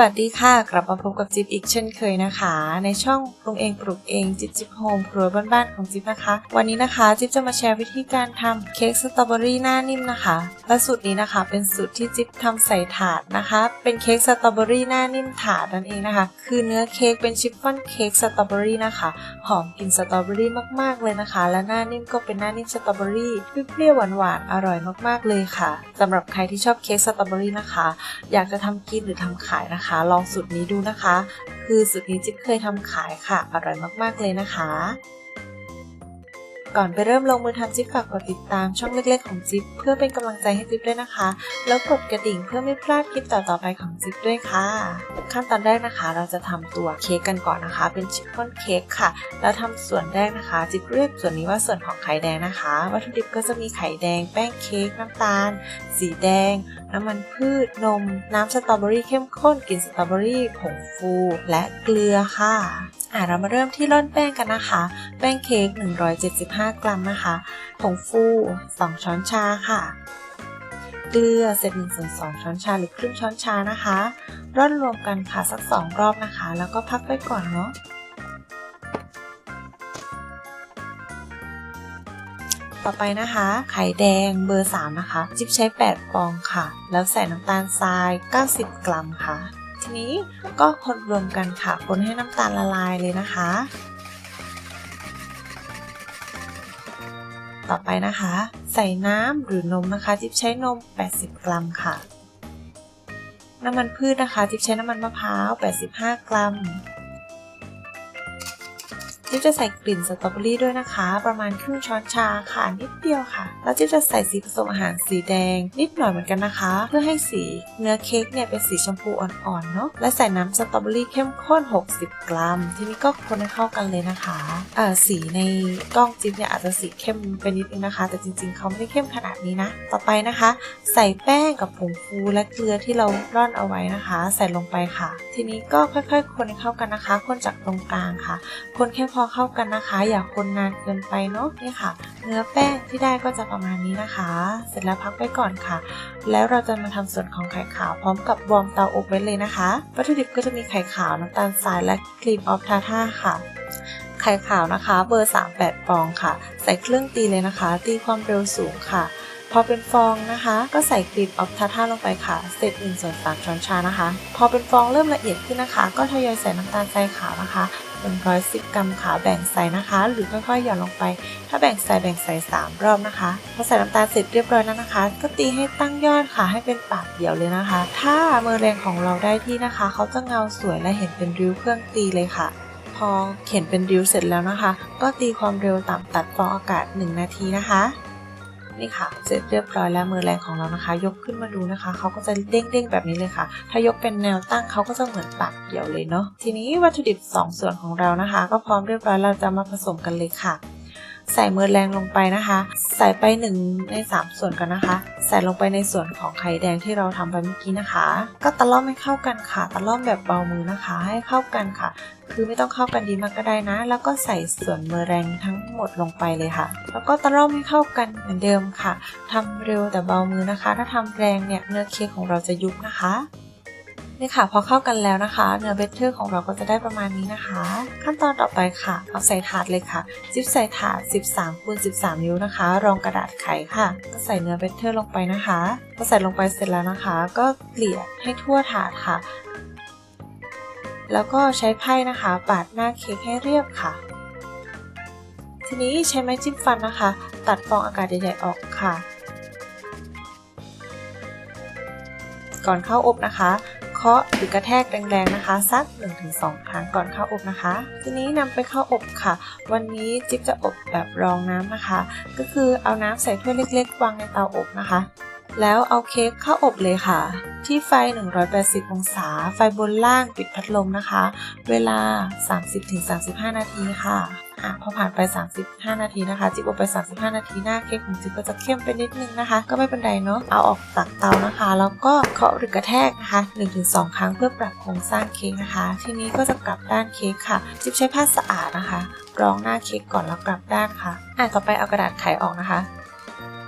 วัสดีค่ะ กลับมาพบกับจิ๊บอีกเช่นเคยนะคะ ในช่องปรุงเองปลูกเองจิ๊บจิ๊บโฮมครัวบ้านๆของจิ๊บนะคะ วันนี้นะคะจิ๊บจะมาแชร์วิธีการทำเค้กสตรอเบอรี่หน้านิ่มนะคะและสูตรนี้นะคะเป็นสูตรที่จิ๊บทำใส่ถาดนะคะ เป็นเค้กสตรอเบอรี่หน้านิ่มถาดนั่นเองนะคะ คือเนื้อเค้กเป็นชิฟฟ่อนเค้กสตรอเบอรี่นะคะหอมกลิ่นสตรอเบอรี่มากๆเลยนะคะ และหน้านิ่มก็เป็นหน้านิ่มสตรอเบอรี่เปรี้ยวๆหวานๆอร่อยมากๆเลยค่ะสำหรับใครที่ชอบเค้กสตรอเบอรี่นะคะ อยากจะทำกินหรือทำขายนะคะลองสูตรนี้ดูนะคะ คือสูตรนี้จิ๊บเคยทำขายค่ะ อร่อยมากๆเลยนะคะ ก่อนไปเริ่มลงมือทำจิ๊บฝากกดติดตามช่องเล็กๆของจิ๊บเพื่อเป็นกำลังใจให้จิ๊บด้วยนะคะ แล้วกดกระดิ่งเพื่อไม่พลาดคลิปต่อๆไปของจิ๊บด้วยค่ะ ขั้นตอนแรกนะคะ เราจะทำตัวเค้กกันก่อนนะคะ เป็นชิฟฟ่อนเค้กค่ะ แล้วทำส่วนแรกนะคะ จิ๊บเรียกส่วนนี้ว่าส่วนของไข่แดงนะคะ วัตถุดิบก็จะมีไข่แดง แป้งเค้กน้ำตาล สีแดง น้ำมันพืชนม น้ำสตรอเบอรี่เข้มข้นกลิ่นสตรอเบอรี่ผงฟู และเกลือค่ะ อะเรามาเริ่มที่ร่อนแป้งกันนะคะ แป้งเค้ก 175 กรัมนะคะผงฟู 2 ช้อนชาค่ะ เกลือเศษ1ส่วน2ช้อนชาหรือครึ่งช้อนชานะคะ ร่อนรวมกันค่ะสัก 2 รอบนะคะ แล้วก็พักไว้ก่อนเนาะ ต่อไปนะคะ ไข่แดงเบอร์ 3 นะคะ จิ๊บใช้ 8 ฟองค่ะ แล้วใส่น้ำตาลทราย 90 กรัมค่ะ นี้ ก็คนรวมกันค่ะคนให้น้ำตาลละลายเลยนะคะ ต่อไปนะคะ ใส่น้ำหรือนมนะคะจิ๊บใช้นม 80 กรัมค่ะ น้ำมันพืชนะคะจิ๊บใช้น้ำมันมะพร้าว 85 กรัม จิ๊บจะใส่กลิ่นสตรอเบอรี่ด้วยนะคะ ประมาณครึ่งช้อนชาค่ะนิดเดียวค่ะ แล้วจิ๊บจะใส่สีผสมอาหารสีแดง นิดหน่อยเหมือนกันนะคะ เพื่อให้สีเนื้อเค้กเนี่ยเป็นสีชมพูอ่อนๆเนาะและใส่น้ำสตรอเบอรี่เข้มข้น 60 กรัม ทีนี้ก็คนให้เข้ากันเลยนะคะเอ่าสีในกล้องจิ๊บเนี่ยอาจจะสีเข้มไปนิดนึงนะคะ แต่จริงๆเขาไม่ได้เข้มขนาดนี้นะ ต่อไปนะคะ ใส่แป้งกับผงฟูและเกลือที่เราร่อนเอาไว้นะคะ ใส่ลงไปค่ะ ทีนี้ก็ค่อยๆ คนให้เข้ากันนะคะ คนจากตรงกลางค่ะ คนแค่พอเข้ากันนะคะ อย่าคนนานเกินไปเนาะนี่ค่ะ เนื้อแป้งที่ได้ก็จะประมาณนี้นะคะ เสร็จแล้วพักไว้ก่อนค่ะ แล้วเราจะมาทำส่วนของไข่ขาวพร้อมกับวอร์มเตาอบไว้เลยนะคะ วัตถุดิบก็จะมีไข่ขาวน้ำตาลทรายและครีมออฟทาท่าค่ะไข่ขาวนะคะ เบอร์ 38ฟองค่ะ ใส่เครื่องตีเลยนะคะ ตีความเร็วสูงค่ะ พอเป็นฟองนะคะ ก็ใส่กลีบออฟทาท่าลงไปค่ะเศษ1ส่วน3ช้อนชานะคะ พอเป็นฟองเริ่มละเอียดขึ้นนะคะ ก็ทยอยใส่น้ำตาลทรายขาวนะคะ 110 กรัมค่ะแบ่งใส่นะคะ หรือค่อยๆหย่อนลงไป ถ้าแบ่งใส่แบ่งใส่ 3 รอบนะคะพอใส่น้ำตาลเสร็จเรียบร้อยแล้วนะคะ ก็ตีให้ตั้งยอดค่ะให้เป็นปากเดี่ยวเลยนะคะ ถ้าเมอร์แรงของเราได้ที่นะคะเขาจะเงาสวยและเห็นเป็นริ้วเครื่องตีเลยค่ะพอเขียนเป็นริ้วเสร็จแล้วนะคะ ก็ตีความเร็วต่ำตัดฟองอากาศ 1 นาทีนะคะ นี่ค่ะ เสร็จเรียบร้อยแล้วมือแรงของเรานะคะ ยกขึ้นมาดูนะคะเขาก็จะเด้งๆแบบนี้เลยค่ะ ถ้ายกเป็นแนวตั้งเขาก็จะเหมือนปากเดี่ยวเลยเนาะทีนี้วัตถุดิบ 2 ส่วนของเรานะคะ ก็พร้อมเรียบร้อยเราจะมาผสมกันเลยค่ะใส่มือแรงลงไปนะคะ ใส่ไป1ใน 3 ส่วนกันนะคะ ใส่ลงไปในส่วนของไข่แดงที่เราทำไปเมื่อกี้นะคะ ก็ตะล่อมให้เข้ากันค่ะ ตะล่อมแบบเบามือนะคะ ให้เข้ากันค่ะ คือไม่ต้องเข้ากันดีมากก็ได้นะ แล้วก็ใส่ส่วนเมอแรงทั้งหมดลงไปเลยค่ะ แล้วก็ตะล่อมให้เข้ากันเหมือนเดิมค่ะทำเร็วแต่เบามือนะคะ ถ้าทำแรงเนี่ยเนื้อเค้กของเราจะยุบนะคะนี่ค่ะพอเข้ากันแล้วนะคะ เนื้อเบเทอร์ของเราก็จะได้ประมาณนี้นะคะ ขั้นตอนต่อไปค่ะ เอาใส่ถาดเลยค่ะจิ๊บใส่ถาด 13คูณ13 นิ้วนะคะ รองกระดาษไขค่ะ ก็ใส่เนื้อเบเทอร์ลงไปนะคะพอใส่ลงไปเสร็จแล้วนะคะ ก็เกลี่ยให้ทั่วถาดค่ะ แล้วก็ใช้ไพ่นะคะ ปาดหน้าเค้กให้เรียบค่ะ ทีนี้ใช้ไม้จิ้มฟันนะคะ ตัดฟองอากาศใหญ่ๆออกค่ะ ก่อนเข้าอบนะคะเคาะหรือกระแทกแรงๆนะคะ สัก 1-2 ครั้งก่อนเข้าอบนะคะ ทีนี้นำไปเข้าอบค่ะ วันนี้จิ๊บจะอบแบบรองน้ำนะคะ ก็คือเอาน้ำใส่ถ้วยเล็ก ๆ วางในเตาอบนะคะ แล้วเอาเค้กเข้าอบเลยค่ะ ที่ไฟ 180 องศา ไฟบนล่างปิดพัดลมนะคะ เวลา 30-35 นาทีค่ะอะพอผ่านไป 35 นาทีนะคะ จิ๊บอบไป 35 นาทีหน้าเค้กของจิ๊บก็จะเข้มไปนิดนึงนะคะ ก็ไม่เป็นไรเนาะเอาออกจากเตานะคะ แล้วก็เคาะหรือกระแทกนะคะ 1-2 ครั้งเพื่อปรับโครงสร้างเค้กนะคะ ทีนี้ก็จะกลับด้านเค้กค่ะ จิ๊บใช้ผ้าสะอาดนะคะรองหน้าเค้กก่อนแล้วกลับด้านค่ะอะต่อไปเอากระดาษไขออกนะคะ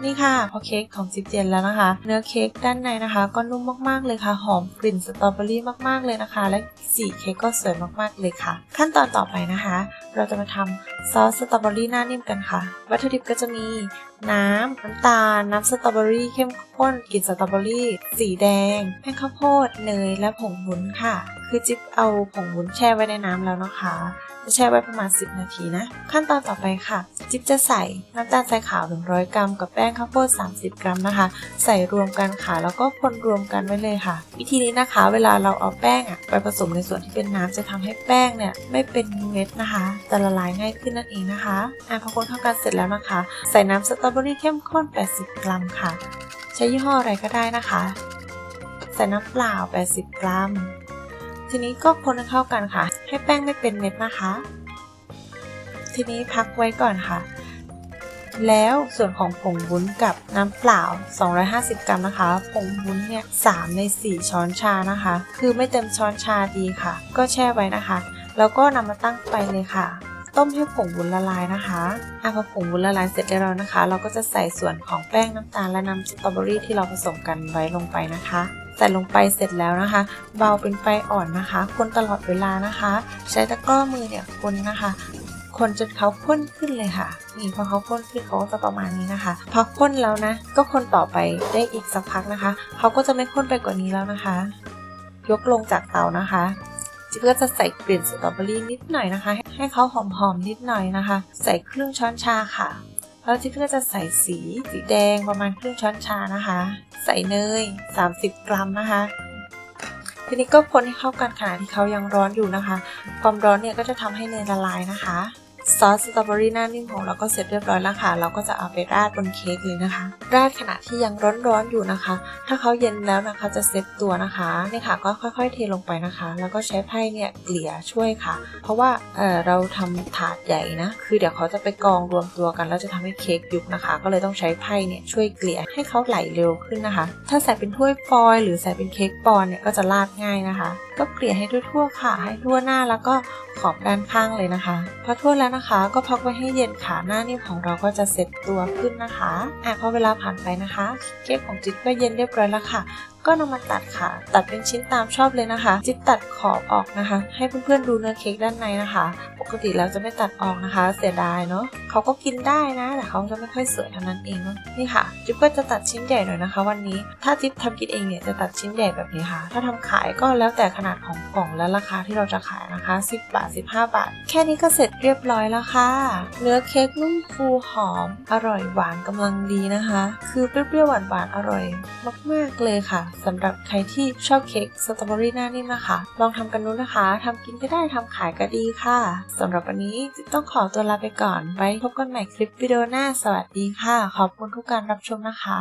นี่ค่ะ พอเค้กของจิ๊บเย็นแล้วนะคะ เนื้อเค้กด้านในนะคะ ก็นุ่มมากๆเลยค่ะ หอมกลิ่นสตรอเบอรี่มากๆเลยนะคะ และสีเค้กก็สวยมากๆเลยค่ะ ขั้นตอนต่อไปนะคะ เราจะมาทำซอสสตรอเบอรี่หน้านิ่มกันค่ะ วัตถุดิบก็จะมีน้ำน้ำตาล น้ำสตรอเบอรี่เข้มข้นกลิ่นสตรอเบอรี่ สีแดง แป้งข้าวโพด เนย และผงวุ้นค่ะ คือจิ๊บเอาผงวุ้นแช่ไว้ในน้ำแล้วนะคะ แช่ไว้ประมาณ 10 นาทีนะ ขั้นตอนต่อไปค่ะ จิ๊บจะใส่น้ำตาลทรายขาว 100 กรัม กับแป้งข้าวโพด 30 กรัมนะคะ ใส่รวมกันค่ะ แล้วก็คนรวมกันไว้เลยค่ะ วิธีนี้นะคะ เวลาเราเอาแป้งอะไปผสมในส่วนที่เป็นน้ำจะทำให้แป้งเนี่ยไม่เป็นเม็ดนะคะจะละลายง่ายขึ้นนั่นเองนะคะอะพอคนเข้ากันเสร็จแล้วนะคะ ใส่น้ำสตรอเบอรี่เข้มข้น 80 กรัมค่ะ ใช้ยี่ห้ออะไรก็ได้นะคะ ใส่น้ำเปล่า 80 กรัม ทีนี้ก็คนให้เข้ากันค่ะ ให้แป้งไม่เป็นเม็ดนะคะ ทีนี้พักไว้ก่อนค่ะ แล้วส่วนของผงวุ้นกับน้ำเปล่า 250 กรัมนะคะ ผงวุ้นเนี่ย3ใน 4 ช้อนชานะคะ คือไม่เต็มช้อนชาดีค่ะ ก็แช่ไว้นะคะ แล้วก็นำมาตั้งไฟเลยค่ะ ต้มให้ผงวุ้นละลายนะคะอะพอผงวุ้นละลายเสร็จเรียบร้อยนะคะ เราก็จะใส่ส่วนของแป้งน้ำตาลและน้ำสตรอเบอรี่ที่เราผสมกันไว้ลงไปนะคะใส่ลงไปเสร็จแล้วนะคะ เบาเป็นไฟอ่อนนะคะ คนตลอดเวลานะคะ ใช้ตะกร้อมือเนี่ยคนนะคะ คนจนเขาข้นขึ้นเลยค่ะนี่พอเขาข้นขึ้นเขาก็จะประมาณนี้นะคะพอข้นแล้วนะ ก็คนต่อไปได้อีกสักพักนะคะ เขาก็จะไม่ข้นไปกว่านี้แล้วนะคะ ยกลงจากเตานะคะ จิ๊บก็จะใส่กลิ่นสตรอเบอรี่นิดหน่อยนะคะ ให้เขาหอมๆนิดหน่อยนะคะ ใส่ครึ่งช้อนชาค่ะ แล้วจิ๊บก็จะใส่สีสีแดงประมาณครึ่งช้อนชานะคะ ใส่เนย 30 กรัมนะคะ ทีนี้ก็คนให้เข้ากันขณะที่เขายังร้อนอยู่นะคะ ความร้อนเนี่ยก็จะทำให้เนยละลายนะคะ ซอสสตรอเบอรี่หน้านิ่มของเราก็เสร็จเรียบร้อยแล้วค่ะ เราก็จะเอาไปราดบนเค้กเลยนะคะ ราดขณะที่ยังร้อนๆอยู่นะคะ ถ้าเขาเย็นแล้วนะคะจะเซ็ตตัวนะคะนี่ค่ะก็ค่อยๆเทลงไปนะคะ แล้วก็ใช้ไพ่เนี่ยเกลี่ยช่วยค่ะ เพราะว่าเออเราทำถาดใหญ่นะ คือเดี๋ยวเขาจะไปกองรวมตัวกันแล้วจะทำให้เค้กยุบนะคะ ก็เลยต้องใช้ไพ่เนี่ยช่วยเกลี่ยให้เขาไหลเร็วขึ้นนะคะ ถ้าใส่เป็นถ้วยฟอยล์หรือใส่เป็นเค้กปอนเนี่ยก็จะราดง่ายนะคะ ก็เกลี่ยให้ทั่วๆค่ะ ให้ทั่วหน้าแล้วก็ขอบด้านข้างเลยนะคะพอทั่วแล้วนะคะก็พักไว้ให้เย็นค่ะหน้านิ่มของเราก็จะเซ็ตตัวขึ้นนะคะอะพอเวลาผ่านไปนะคะ เค้กของจิ๊บก็เย็นเรียบร้อยแล้วค่ะก็นำมาตัดค่ะ ตัดเป็นชิ้นตามชอบเลยนะคะ จิ๊บตัดขอบออกนะคะ ให้เพื่อนๆดูเนื้อเค้กด้านในนะคะ ปกติแล้วจะไม่ตัดออกนะคะ เสียดายเนาะเขาก็กินได้นะ แต่เขาจะไม่ค่อยสวยเท่านั้นเองนี่ค่ะ จิ๊บก็จะตัดชิ้นใหญ่หน่อยนะคะ วันนี้ ถ้าจิ๊บทำกินเองเนี่ยจะตัดชิ้นใหญ่แบบนี้ค่ะ ถ้าทำขายก็แล้วแต่ขนาดของกล่องและราคาที่เราจะขายนะคะ 10 บาท 15 บาท แค่นี้ก็เสร็จเรียบร้อยแล้วค่ะ เนื้อเค้กนุ่มฟูหอม อร่อยหวานกำลังดีนะคะ คือเปรี้ยวๆหวานๆอร่อยมากๆเลยค่ะสำหรับใครที่ชอบเค้กสตรอเบอรี่หน้านิ่มนะคะ ลองทำกันดูนะคะทำกินก็ได้ทำขายก็ดีค่ะสำหรับวันนี้ต้องขอตัวลาไปก่อนไว้พบกันใหม่คลิปวิดีโอหน้าสวัสดีค่ะ ขอบคุณทุกการรับชมนะคะ